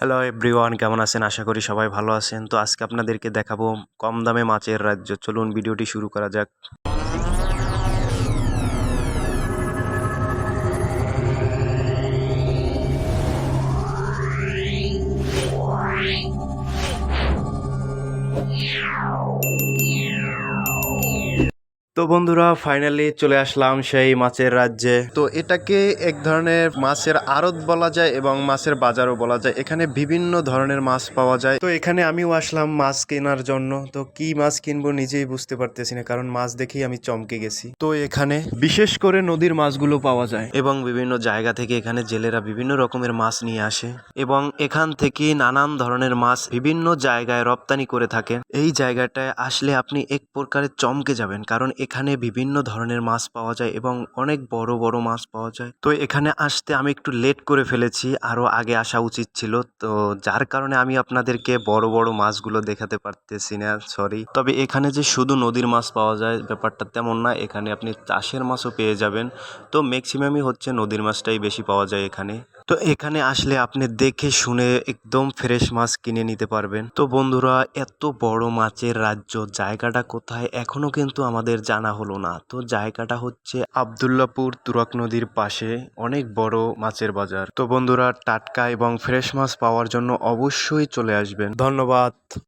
Hello everyone কেমন আছেন? আশা করি সবাই ভালো আছেন। তো আজকে আপনাদেরকে দেখাবো কম দামে মাছের রাজ্য। চলুন ভিডিওটি শুরু করা যাক। তো বন্ধুরা ফাইনালি চলে আসলাম সেই মাছের রাজ্যে। তো এটাকে এক ধরনের মাছের আড়ত বলা যায় এবং মাছের বাজারও বলা যায়। এখানে বিভিন্ন ধরনের মাছ পাওয়া যায়। তো এখানে আমিও আসলাম মাছ কেনার জন্য। তো কি মাছ কিনবো নিজেই বুঝতে পারতেছি না, কারণ মাছ দেখেই আমি চমকে গেছি। তো এখানে বিশেষ করে নদীর মাছগুলো পাওয়া যায়। এবং বিভিন্ন জায়গা থেকে এখানে জেলেরা বিভিন্ন রকমের মাছ নিয়ে আসে। এবং এখান থেকে নানান ধরনের মাছ বিভিন্ন জায়গায় রপ্তানি করে থাকেন এই জায়গাটায় আসলে আপনি এক প্রকারের চমকে যাবেন, কারণ এখানে বিভিন্ন ধরনের মাছ পাওয়া যায় এবং অনেক বড় বড় মাছ পাওয়া যায়। তো এখানে আসতে আমি একটু লেট করে ফেলেছি আরও আগে আসা উচিত ছিল। তো যার কারণে আমি আপনাদেরকে বড় বড় মাছগুলো দেখাতে পারতেছি না সরি তবে এখানে যে শুধু নদীর মাছ পাওয়া যায়, ব্যাপারটা তেমন না, এখানে আপনি চাষের মাছও পেয়ে যাবেন। তো ম্যাক্সিমামই হচ্ছে নদীর মাছটাই বেশি পাওয়া যায় এখানে। তো এখানে আসলে আপনি দেখে শুনে একদম ফ্রেশ মাছ কিনে নিতে পারবেন। তো বন্ধুরা, এত বড় মাছের রাজ্য, জায়গাটা কোথায় এখনও কিন্তু আমাদের জানা হলো না। তো জায়গাটা হচ্ছে আবদুল্লাপুর তুরাক নদীর পাশে অনেক বড় মাছের বাজার। তো বন্ধুরা, টাটকা এবং ফ্রেশ মাছ পাওয়ার জন্য অবশ্যই চলে আসবেন। ধন্যবাদ।